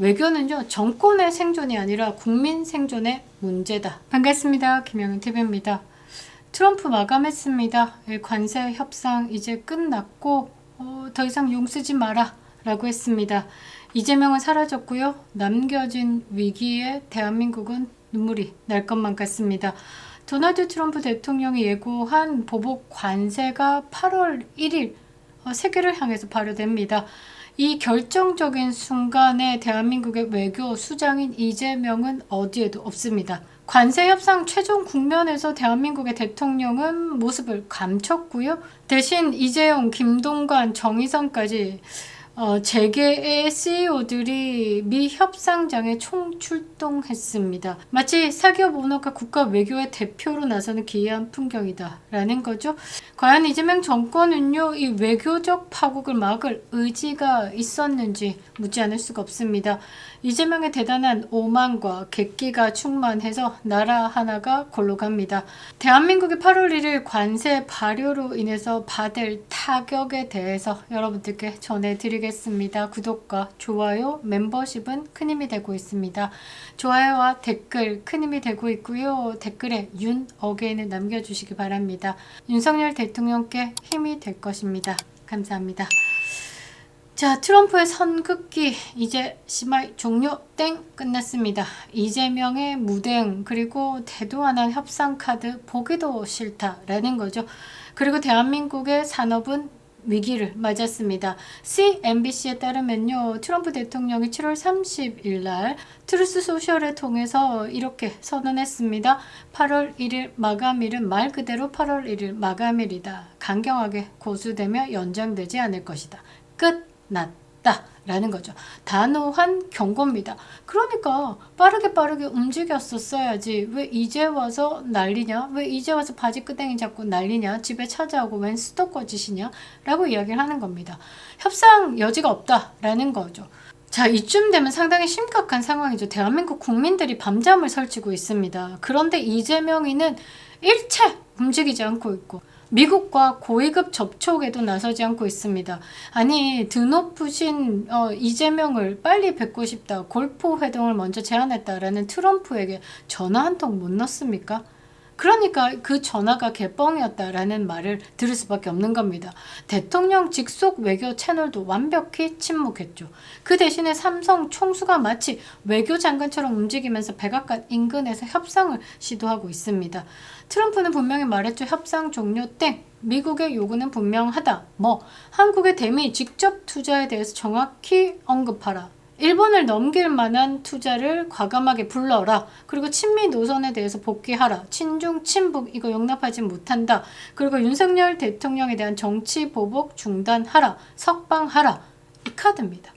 외교는요 정권의 생존이 아니라 국민 생존의 문제다. 반갑습니다. 김영은 TV입니다. 트럼프 마감했습니다. 예, 관세 협상 이제 끝났고 어, 더 이상 용 쓰지 마라 라고 했습니다. 이재명은 사라졌고요. 남겨진 위기에 대한민국은 눈물이 날 것만 같습니다. 도널드 트럼프 대통령이 예고한 보복 관세가 8월 1일 어, 세계를 향해서 발효됩니다. 이 결정적인 순간에 대한민국의 외교 수장인 이재명은 어디에도 없습니다. 관세 협상 최종 국면에서 대한민국의 대통령은 모습을 감췄고요. 대신 이재용, 김동관, 정의선까지 어, 재계의 CEO들이 미 협상장에 총출동했습니다. 마치 사기업 오너가 국가 외교의 대표로 나서는 기이한 풍경이다라는 거죠. 과연 이재명 정권은요, 이 외교적 파국을 막을 의지가 있었는지 묻지 않을 수가 없습니다. 이재명의 대단한 오만과 객기가 충만해서 나라 하나가 골로 갑니다. 대한민국이 8월 1일 관세 발효로 인해서 받을 타격에 대해서 여러분들께 전해드리겠습니다. 구독과 좋아요, 멤버십은 큰 힘이 되고 있습니다. 좋아요와 댓글 큰 힘이 되고 있고요. 댓글에 윤 어게인을 남겨주시기 바랍니다. 윤석열 대통령께 힘이 될 것입니다. 감사합니다. 자, 트럼프의 선긋기 이제 심하이 종료 땡 끝났습니다. 이재명의 무등 그리고 대도하는 협상 카드 보기도 싫다라는 거죠. 그리고 대한민국의 산업은 위기를 맞았습니다. CNBC에 따르면요, 트럼프 대통령이 7월 30일 날 트루스 소셜을 통해서 이렇게 선언했습니다. 8월 1일 마감일은 말 그대로 8월 1일 마감일이다. 강경하게 고수되며 연장되지 않을 것이다. 끝. 났다. 라는 거죠. 단호한 경고입니다. 그러니까 빠르게 빠르게 움직였었어야지. 왜 이제 와서 난리냐? 왜 이제 와서 바지 끄댕이 잡고 난리냐? 집에 찾아오고 웬 스토커 짓이냐? 라고 이야기를 하는 겁니다. 협상 여지가 없다라는 거죠. 자, 이쯤 되면 상당히 심각한 상황이죠. 대한민국 국민들이 밤잠을 설치고 있습니다. 그런데 이재명이는 일체 움직이지 않고 있고, 미국과 고위급 접촉에도 나서지 않고 있습니다. 아니 드높으신 어, 이재명을 빨리 뵙고 싶다. 골프 회동을 먼저 제안했다라는 트럼프에게 전화 한 통 못 넣습니까? 그러니까 그 전화가 개뻥이었다라는 말을 들을 수밖에 없는 겁니다. 대통령 직속 외교 채널도 완벽히 침묵했죠. 그 대신에 삼성 총수가 마치 외교장관처럼 움직이면서 백악관 인근에서 협상을 시도하고 있습니다. 트럼프는 분명히 말했죠. 협상 종료 땡. 미국의 요구는 분명하다. 뭐 한국의 대미 직접 투자에 대해서 정확히 언급하라. 일본을 넘길 만한 투자를 과감하게 불러라. 그리고 친미 노선에 대해서 복귀하라. 친중, 친북 이거 용납하지 못한다. 그리고 윤석열 대통령에 대한 정치 보복 중단하라. 석방하라. 이 카드입니다.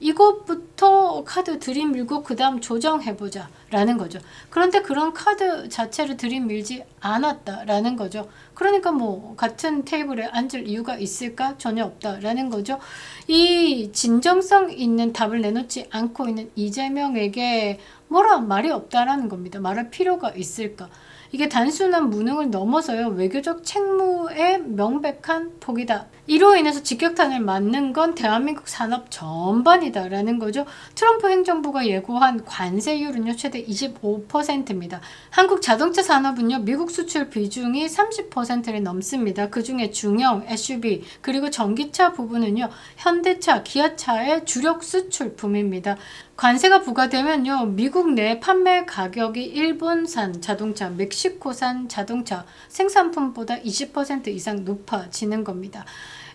이것부터 카드 들이밀고 그 다음 조정해보자 라는 거죠. 그런데 그런 카드 자체를 들이밀지 않았다 라는 거죠. 그러니까 뭐 같은 테이블에 앉을 이유가 있을까? 전혀 없다 라는 거죠. 이 진정성 있는 답을 내놓지 않고 있는 이재명에게 뭐라 말이 없다라는 겁니다. 말할 필요가 있을까? 이게 단순한 무능을 넘어서요 외교적 책무의 명백한 폭이다. 이로 인해서 직격탄을 맞는 건 대한민국 산업 전반이다라는 거죠. 트럼프 행정부가 예고한 관세율은요 최대 25%입니다. 한국 자동차 산업은요 미국 수출 비중이 30%를 넘습니다. 그 중에 중형 SUV 그리고 전기차 부분은요 현대차, 기아차의 주력 수출품입니다. 관세가 부과되면요, 미국 내 판매 가격이 일본산 자동차, 멕시코산 자동차 생산품보다 20% 이상 높아지는 겁니다.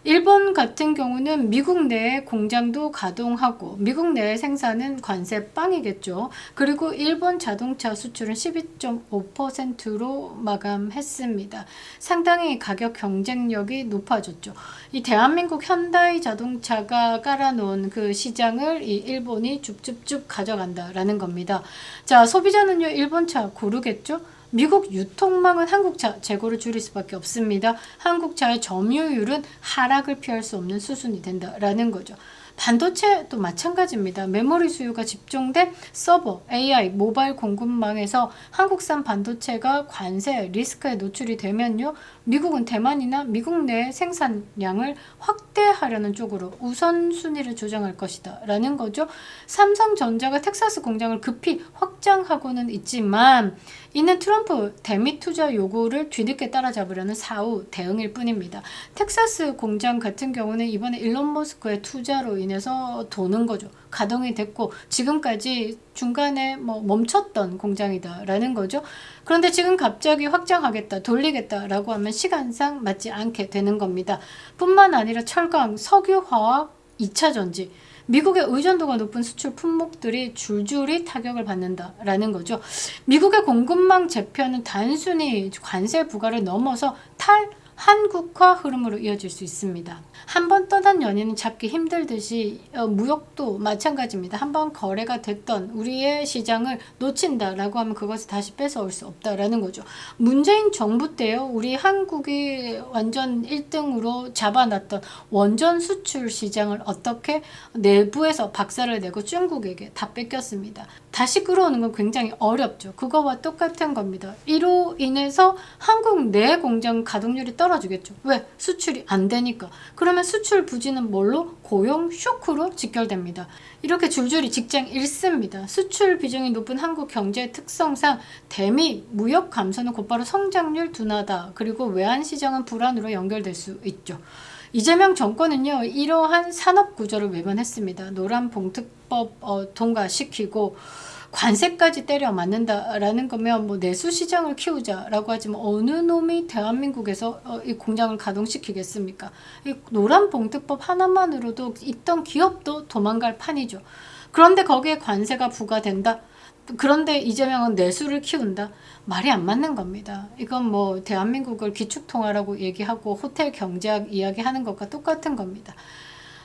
일본 같은 경우는 미국 내에 공장도 가동하고 미국 내에 생산은 관세 빵이겠죠. 그리고 일본 자동차 수출은 12.5%로 마감했습니다. 상당히 가격 경쟁력이 높아졌죠. 이 대한민국 현다이 자동차가 깔아놓은 그 시장을 이 일본이 줍줍줍 가져간다라는 겁니다. 자, 소비자는요, 일본 차 고르겠죠? 미국 유통망은 한국차 재고를 줄일 수밖에 없습니다. 한국차의 점유율은 하락을 피할 수 없는 수순이 된다라는 거죠. 반도체도 마찬가지입니다. 메모리 수요가 집중된 서버, AI, 모바일 공급망에서 한국산 반도체가 관세 리스크에 노출이 되면요. 미국은 대만이나 미국 내 생산량을 확대하려는 쪽으로 우선순위를 조정할 것이다. 라는 거죠. 삼성전자가 텍사스 공장을 급히 확장하고는 있지만 이는 트럼프 대미 투자 요구를 뒤늦게 따라잡으려는 사후 대응일 뿐입니다. 텍사스 공장 같은 경우는 이번에 일론 머스크의 투자로 인해서 도는 거죠. 가동이 됐고 지금까지 중간에 뭐 멈췄던 공장이다라는 거죠. 그런데 지금 갑자기 확장하겠다, 돌리겠다라고 하면 시간상 맞지 않게 되는 겁니다. 뿐만 아니라 철강, 석유화학, 2차 전지 미국의 의존도가 높은 수출 품목들이 줄줄이 타격을 받는다라는 거죠. 미국의 공급망 재편은 단순히 관세 부과를 넘어서 탈 한국화 흐름으로 이어질 수 있습니다. 한 번 떠난 연인은 잡기 힘들듯이 어, 무역도 마찬가지입니다. 한 번 거래가 됐던 우리의 시장을 놓친다라고 하면 그것을 다시 뺏어올 수 없다라는 거죠. 문재인 정부 때요, 우리 한국이 완전 1등으로 잡아놨던 원전 수출 시장을 어떻게 내부에서 박살을 내고 중국에게 다 뺏겼습니다. 다시 끌어오는 건 굉장히 어렵죠. 그거와 똑같은 겁니다. 이로 인해서 한국 내 공장 가동률이 떨어 지겠죠. 왜? 수출이 안 되니까. 그러면 수출 부진은 뭘로? 고용 쇼크로 직결됩니다. 이렇게 줄줄이 직장 잃습니다. 수출 비중이 높은 한국 경제의 특성상 대미 무역 감소는 곧바로 성장률 둔화다. 그리고 외환 시장은 불안으로 연결될 수 있죠. 이재명 정권은요 이러한 산업 구조를 외면했습니다. 노란 봉투법 어, 통과시키고 관세까지 때려 맞는다라는 거면 뭐 내수 시장을 키우자라고 하지만 어느 놈이 대한민국에서 어, 이 공장을 가동시키겠습니까? 이 노란 봉투법 하나만으로도 있던 기업도 도망갈 판이죠. 그런데 거기에 관세가 부과된다. 그런데 이재명은 내수를 키운다. 말이 안 맞는 겁니다. 이건 뭐 대한민국을 기축통화라고 얘기하고 호텔 경제학 이야기하는 것과 똑같은 겁니다.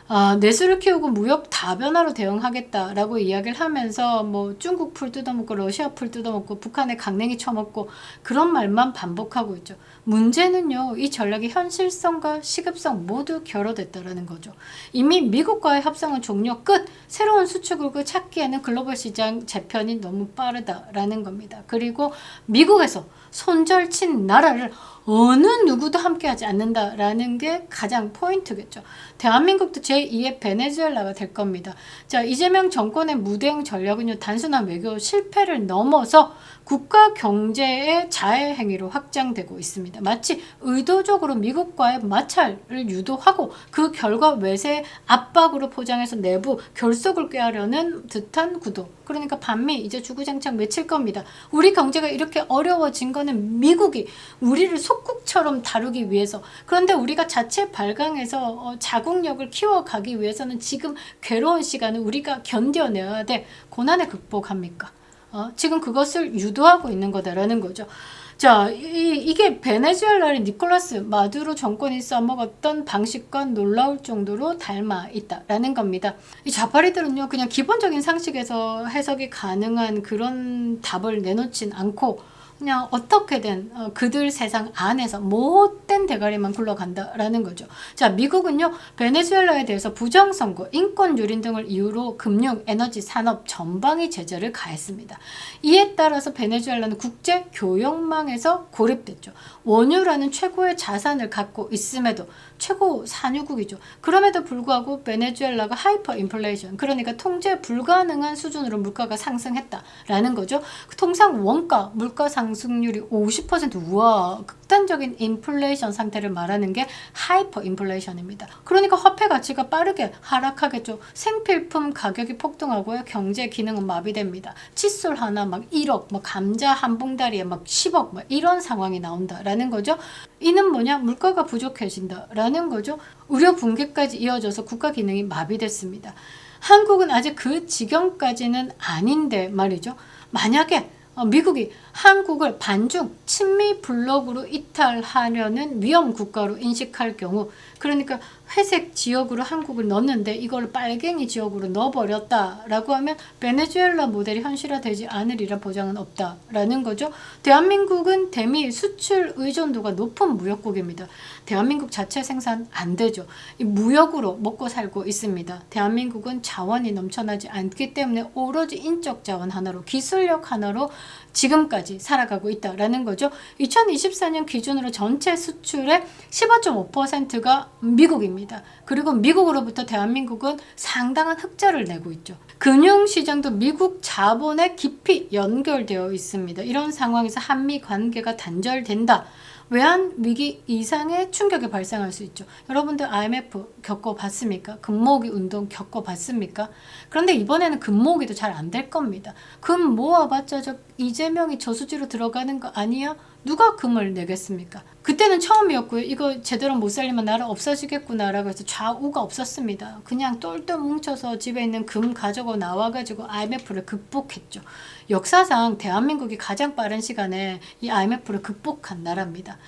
아, 내수를 키우고 무역 다변화로 대응하겠다라고 이야기를 하면서 뭐 중국 풀 뜯어먹고 러시아 풀 뜯어먹고 북한의 강냉이 쳐먹고 그런 말만 반복하고 있죠. 문제는요, 이 전략의 현실성과 시급성 모두 결여됐다라는 거죠. 이미 미국과의 협상은 종료 끝, 새로운 수출국을 찾기에는 글로벌 시장 재편이 너무 빠르다라는 겁니다. 그리고 미국에서 손절친 나라를 어느 누구도 함께하지 않는다라는 게 가장 포인트겠죠. 대한민국도 제2의 베네수엘라가 될 겁니다. 자, 이재명 정권의 무대응 전략은요, 단순한 외교 실패를 넘어서 국가 경제의 자해 행위로 확장되고 있습니다. 마치 의도적으로 미국과의 마찰을 유도하고 그 결과 외세 압박으로 포장해서 내부 결속을 꾀하려는 듯한 구도. 그러니까 반미 이제 주구장창 외칠 겁니다. 우리 경제가 이렇게 어려워진 거는 미국이 우리를 속국처럼 다루기 위해서 그런데 우리가 자체 발광해서 어, 자국력을 키워가기 위해서는 지금 괴로운 시간을 우리가 견뎌내야 돼. 고난을 극복합니까? 어, 지금 그것을 유도하고 있는 거다라는 거죠. 자, 이, 이게 베네수엘라의 니콜라스 마두로 정권이 써먹었던 방식과 놀라울 정도로 닮아 있다라는 겁니다. 이 좌파리들은요, 그냥 기본적인 상식에서 해석이 가능한 그런 답을 내놓진 않고 그냥 어떻게든 어, 그들 세상 안에서 못된 대가리만 굴러간다라는 거죠. 자, 미국은요, 베네수엘라에 대해서 부정선거, 인권 유린 등을 이유로 금융, 에너지, 산업 전방위 제재를 가했습니다. 이에 따라서 베네수엘라는 국제 교역망에서 고립됐죠. 원유라는 최고의 자산을 갖고 있음에도 최고 산유국이죠. 그럼에도 불구하고 베네수엘라가 하이퍼 인플레이션, 그러니까 통제 불가능한 수준으로 물가가 상승했다라는 거죠. 통상 원가, 물가 상승 률이 50% 우와, 극단적인 인플레이션 상태를 말하는 게 하이퍼 인플레이션입니다. 그러니까 화폐 가치가 빠르게 하락하겠죠. 생필품 가격이 폭등하고요. 경제 기능은 마비됩니다. 칫솔 하나 막 1억, 막 감자 한 봉다리에 막 10억, 막 이런 상황이 나온다라는 거죠. 이는 뭐냐? 물가가 부족해진다라는 거죠. 우려 붕괴까지 이어져서 국가 기능이 마비됐습니다. 한국은 아직 그 지경까지는 아닌데 말이죠. 만약에 어, 미국이 한국을 반중 친미 블록으로 이탈하려는 위험 국가로 인식할 경우 그러니까 회색 지역으로 한국을 넣었는데 이걸 빨갱이 지역으로 넣어버렸다라고 하면 베네수엘라 모델이 현실화되지 않으리라 보장은 없다라는 거죠. 대한민국은 대미 수출 의존도가 높은 무역국입니다. 대한민국 자체 생산 안 되죠. 이 무역으로 먹고 살고 있습니다. 대한민국은 자원이 넘쳐나지 않기 때문에 오로지 인적 자원 하나로 기술력 하나로 지금까지 지금까지 살아가고 있다라는 거죠. 2024년 기준으로 전체 수출의 15.5%가 미국입니다. 그리고 미국으로부터 대한민국은 상당한 흑자를 내고 있죠. 금융시장도 미국 자본에 깊이 연결되어 있습니다. 이런 상황에서 한미 관계가 단절된다. 외환 위기 이상의 충격이 발생할 수 있죠. 여러분들 IMF 겪어봤습니까? 금모으기 운동 겪어봤습니까? 그런데 이번에는 금모으기도 잘 안 될 겁니다. 금 모아봤자 저 이재명이 저수지로 들어가는 거 아니야? 누가 금을 내겠습니까? 그때는 처음이었고요. 이거 제대로 못 살리면 나라 없어지겠구나라고 해서 좌우가 없었습니다. 그냥 똘똘 뭉쳐서 집에 있는 금 가지고 나와가지고 IMF를 극복했죠. 역사상 대한민국이 가장 빠른 시간에 이 IMF를 극복한 나라입니다.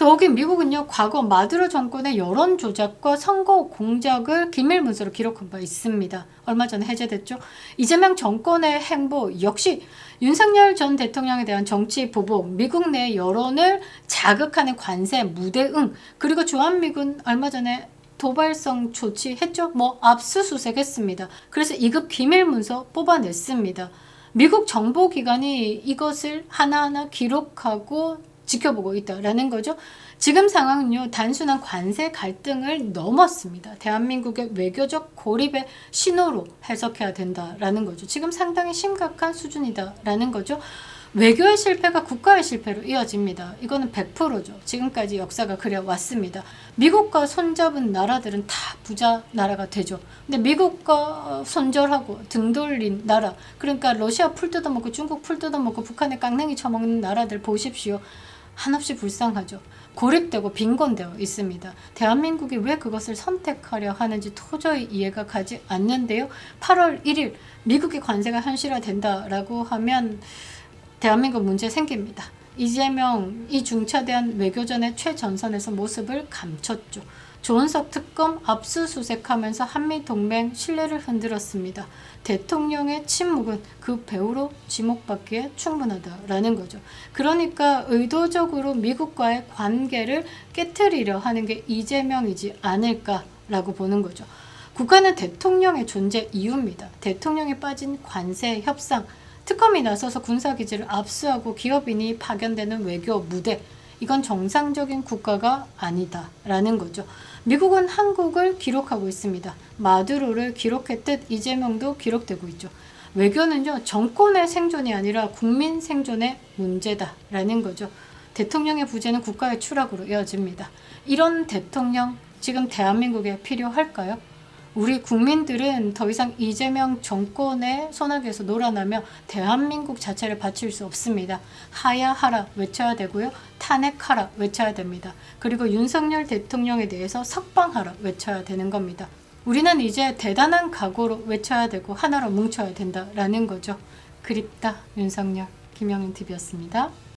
더욱이 미국은요 과거 마두로 정권의 여론 조작과 선거 공작을 기밀 문서로 기록한 바 있습니다. 얼마 전에 해제됐죠. 이재명 정권의 행보 역시 윤석열 전 대통령에 대한 정치 보복, 미국 내 여론을 자극하는 관세, 무대응, 그리고 주한미군 얼마 전에 도발성 조치했죠. 뭐 압수수색했습니다. 그래서 2급 기밀 문서 뽑아냈습니다. 미국 정보기관이 이것을 하나하나 기록하고 지켜보고 있다라는 거죠. 지금 상황은요, 단순한 관세 갈등을 넘었습니다. 대한민국의 외교적 고립의 신호로 해석해야 된다라는 거죠. 지금 상당히 심각한 수준이다라는 거죠. 외교의 실패가 국가의 실패로 이어집니다. 이거는 100%죠. 지금까지 역사가 그려왔습니다. 미국과 손잡은 나라들은 다 부자 나라가 되죠. 근데 미국과 손절하고 등 돌린 나라, 그러니까 러시아 풀 뜯어먹고 중국 풀 뜯어먹고 북한의 깡냉이 쳐먹는 나라들 보십시오. 한없이 불쌍하죠. 고립되고 빈곤되어 있습니다. 대한민국이 왜 그것을 선택하려 하는지 도저히 이해가 가지 않는데요. 8월 1일 미국의 관세가 현실화된다라고 하면 대한민국 문제 생깁니다. 이재명 이 중차대한 외교전의 최전선에서 모습을 감췄죠. 조은석 특검 압수수색하면서 한미 동맹 신뢰를 흔들었습니다. 대통령의 침묵은 그 배우로 지목받기에 충분하다라는 거죠. 그러니까 의도적으로 미국과의 관계를 깨뜨리려 하는 게 이재명이지 않을까라고 보는 거죠. 국가는 대통령의 존재 이유입니다. 대통령이 빠진 관세 협상, 특검이 나서서 군사기지를 압수하고 기업인이 파견되는 외교 무대, 이건 정상적인 국가가 아니다라는 거죠. 미국은 한국을 기록하고 있습니다. 마두로를 기록했듯 이재명도 기록되고 있죠. 외교는요, 정권의 생존이 아니라 국민 생존의 문제다라는 거죠. 대통령의 부재는 국가의 추락으로 이어집니다. 이런 대통령 지금 대한민국에 필요할까요? 우리 국민들은 더 이상 이재명 정권의 손아귀에서 놀아나며 대한민국 자체를 바칠 수 없습니다. 하야하라 외쳐야 되고요. 탄핵하라 외쳐야 됩니다. 그리고 윤석열 대통령에 대해서 석방하라 외쳐야 되는 겁니다. 우리는 이제 대단한 각오로 외쳐야 되고 하나로 뭉쳐야 된다라는 거죠. 그립다 윤석열 김영윤 TV였습니다.